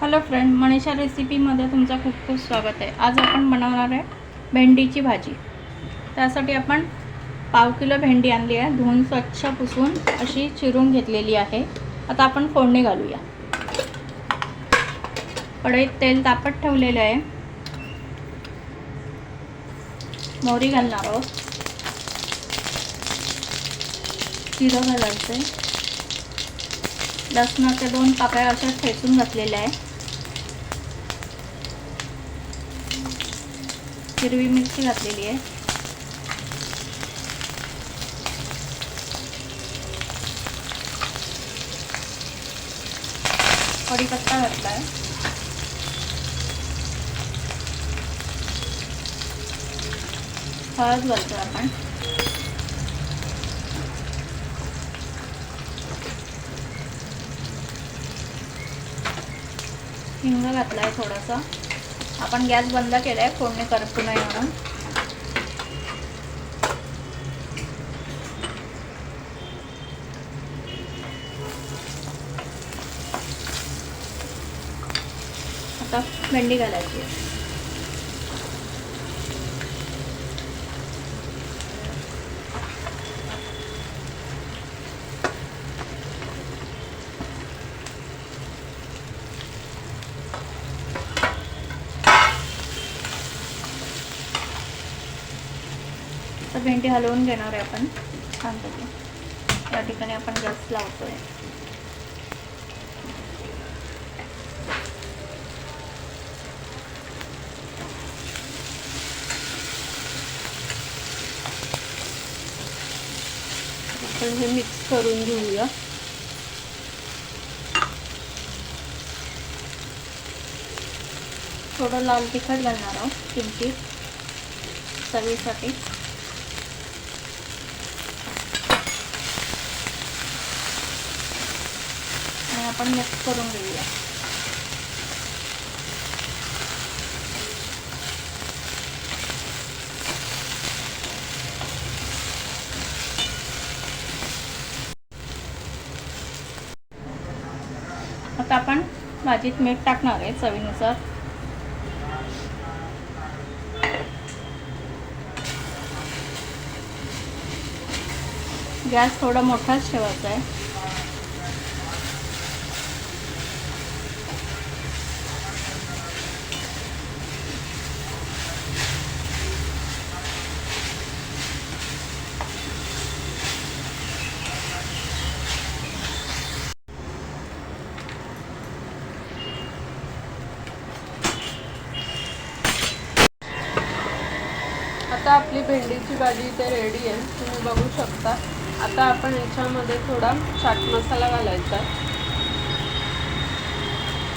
Hello friend Manisha रेसिपीमध्ये तुमचं खूप खूप स्वागत आहे. आज आपण बनवणार आहे भेंडीची भाजी. त्यासाठी आपण पाव किलो भेंडी आणली आहे. धुवून स्वच्छ पुसून अशी चिरून घेतलेली आहे. आता आपण फोडणी घालूया. कढईत तेल तापत ठेवलेलं आहे. मोहरी घालणार आहोत. जिरं घालायचं आहे. लसणाच्या दोन पाकळ्या अशा ठेचून घातलेल्या आहे. हिरवी मिरची घातलेली आहे. कढीपत्ता घातला आहे हळद घालतो आपण. हिंग घातला आहे थोडासा. आपण गॅस बंद केला आहे फोडणी करपू नये म्हणून. आता भेंडी घालायची आहे भेंडी हलवून घेणार आहे आपण. छानपैकी या ठिकाणी आपण गॅस लावतोय. आपण हे मिक्स करून घेऊया. थोडं लाल तिखट घालणार आहोत किमतीत चवीसाठी. आपण मिक्स करून घेऊया. आता आपण भाजीत मीठ टाकणार आहे चवीनुसार. गॅस थोडा मोठाच ठेवायचा आहे. आता आपली भेंडीची भाजी इथे रेडी आहे. तुम्ही बघू शकता. आता आपण याच्यामध्ये थोडा चाट मसाला घालायचा.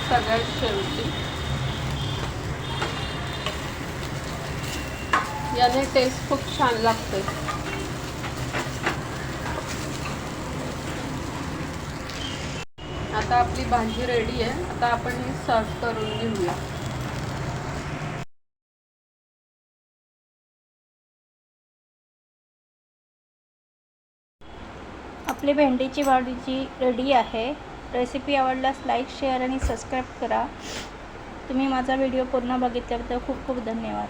सगळ्यात शेवटी. याने टेस्ट खूप छान लागते. आता आपली भाजी रेडी आहे. आता आपण ही सर्व करून घेऊया. आपली भेंडीची भाजीची रेडी आहे. रेसिपी आवडल्यास लाईक शेअर आणि सबस्क्राईब करा. तुम्ही माझा व्हिडिओ पूर्ण बघितल्याबद्दल खूप खूप धन्यवाद.